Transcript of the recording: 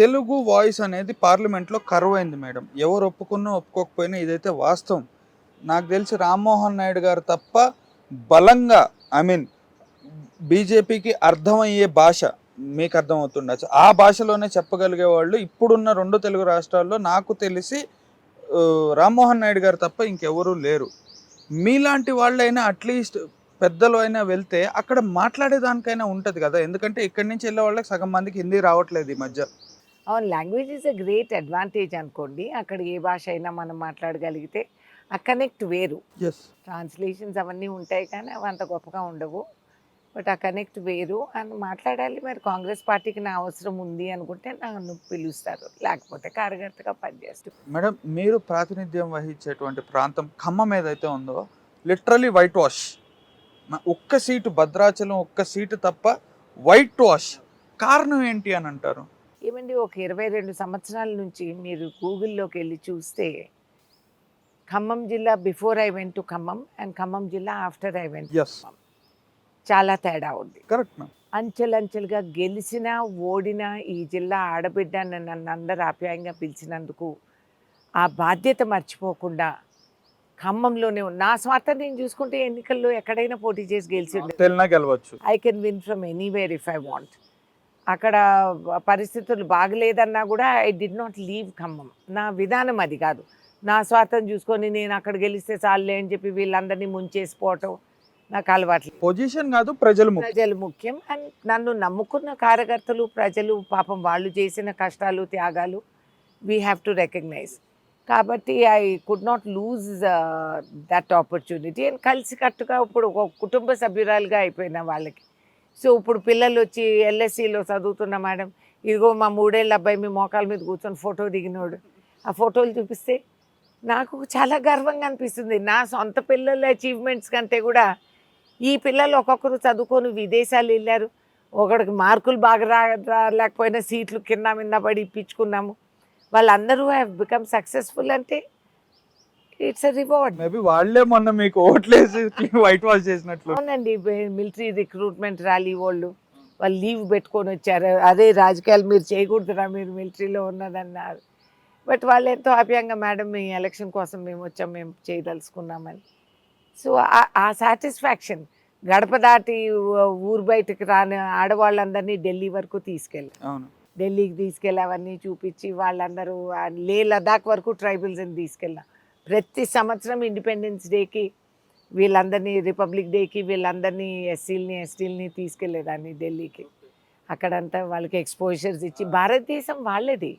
Telugu voice అనేది పార్లమెంట్లో కరువు అయింది మేడం. ఎవరు ఒప్పుకున్నా ఒప్పుకోకపోయినా ఇదైతే వాస్తవం. నాకు తెలిసి రామ్మోహన్ నాయుడు గారు తప్ప బలంగా ఐ మీన్ బీజేపీకి అర్థమయ్యే భాష మీకు అర్థమవుతుండొచ్చు. ఆ భాషలోనే చెప్పగలిగే వాళ్ళు ఇప్పుడున్న రెండు తెలుగు రాష్ట్రాల్లో నాకు తెలిసి రామ్మోహన్ నాయుడు గారు తప్ప ఇంకెవరూ లేరు. మీలాంటి వాళ్ళైనా అట్లీస్ట్ పెద్దలు అయినా వెళ్తే అక్కడ మాట్లాడేదానికైనా ఉంటుంది కదా. ఎందుకంటే ఇక్కడి నుంచి వెళ్ళే వాళ్ళకి సగం మందికి హిందీ రావట్లేదు ఈ మధ్య. అవును. Language is a great advantage అనుకోండి. అక్కడ ఏ భాష అయినా మనం మాట్లాడగలిగితే ఆ కనెక్ట్ వేరు. ట్రాన్స్లేషన్స్ అవన్నీ ఉంటాయి కానీ అవి అంత గొప్పగా ఉండవు. బట్ ఆ కనెక్ట్ వేరు అని మాట్లాడాలి. మరి కాంగ్రెస్ పార్టీకి నా అవసరం ఉంది అనుకుంటే నన్ను పిలుస్తారు. లేకపోతే కార్యకర్తగా పనిచేస్తారు. మేడం మీరు ప్రాతినిధ్యం వహించేటువంటి ప్రాంతం ఖమ్మం ఏదైతే ఉందో లిటరలీ వైట్ వాష్. ఒక్క సీటు భద్రాచలం ఒక్క సీటు తప్ప వైట్ వాష్. కారణం ఏంటి అని అంటారు? ఏమండి ఒక ఇరవై రెండు సంవత్సరాల నుంచి మీరు గూగుల్లోకి వెళ్ళి చూస్తే ఖమ్మం జిల్లా before I went to Khammam and Khammam జిల్లా ఆఫ్టర్ ఐ వెంట్ చాలా తేడా ఉంది. కరెక్ట్ అంచెలంచెలుగా గెలిచినా ఓడినా ఈ జిల్లా ఆడబిడ్డ నన్ను అందరు ఆప్యాయంగా పిలిచినందుకు ఆ బాధ్యత మర్చిపోకుండా ఖమ్మంలోనే నా స్వార్థం నేను చూసుకుంటే ఎన్నికల్లో ఎక్కడైనా పోటీ చేసి గెలిచి గెలవచ్చు. I can win from anywhere if I want అక్కడ పరిస్థితులు బాగలేదన్నా కూడా I'd not leave Khammam. నా విధానం అది కాదు. నా స్వార్థం చూసుకొని నేను అక్కడ గెలిస్తే చాలులే అని చెప్పి వీళ్ళందరినీ ముంచేసిపోవటం నాకు అలవాట్లేదు. పొజిషన్ కాదు ప్రజలు. ప్రజలు ముఖ్యం. అండ్ నన్ను నమ్ముకున్న కార్యకర్తలు ప్రజలు పాపం వాళ్ళు చేసిన కష్టాలు త్యాగాలు వీ హ్యావ్ టు రికగ్నైజ్ కాబట్టి I could not lose that opportunity and కలిసికట్టుగా ఇప్పుడు ఒక కుటుంబ సభ్యురాలుగా అయిపోయిన వాళ్ళకి సో ఇప్పుడు పిల్లలు వచ్చి ఎల్ఎస్సిలో చదువుతున్న మేడం ఇదిగో మా మూడేళ్ళ అబ్బాయి మీ మోకాల మీద కూర్చొని ఫోటో దిగినోడు. ఆ ఫోటోలు చూపిస్తే నాకు చాలా గర్వంగా అనిపిస్తుంది. నా సొంత పిల్లల అచీవ్మెంట్స్ కంటే కూడా ఈ పిల్లలు ఒక్కొక్కరు చదువుకొని విదేశాలు వెళ్ళారు. ఒకడికి మార్కులు బాగా రా సీట్లు కింద మింద పడి ఇప్పించుకున్నాము. వాళ్ళందరూ హ్యావ్ బికమ్ సక్సెస్ఫుల్ అంటే ఇట్స్ రివార్డ్. మేబీ వాళ్ళే మొన్న మీకు ఓట్లేసి వైట్ వాష్ చేసినట్లు. అవునండి మిలిటరీ రిక్రూట్మెంట్ ర్యాలీ వాళ్ళు. వాళ్ళు లీవ్ పెట్టుకొని వచ్చారు. అదే రాజకీయాలు మీరు చేయకూడదురా మీరు మిలిటరీలో ఉన్నదన్నారు. బట్ వాళ్ళు ఎంతో హ్యాపీగా మేడం మీ ఎలక్షన్ కోసం మేము వచ్చాం మేము చేయదలుచుకున్నామని. సో ఆ సాటిస్ఫాక్షన్ గడప దాటి ఊరు బయటకు రాని ఆడవాళ్ళందరినీ ఢిల్లీ వరకు తీసుకెళ్ళి. అవును. ఢిల్లీకి తీసుకెళ్ళి అవన్నీ చూపించి వాళ్ళందరూ లే లదాఖ్ వరకు ట్రైబల్స్ని తీసుకెళ్ళాం. ప్రతి సంవత్సరం ఇండిపెండెన్స్ డేకి వీళ్ళందరినీ రిపబ్లిక్ డేకి వీళ్ళందరినీ ఎస్సీలని ఎస్టీలని తీసుకెళ్ళేదాన్ని ఢిల్లీకి. అక్కడంతా వాళ్ళకి ఎక్స్పోజర్స్ ఇచ్చి భారతదేశం వాళ్ళది.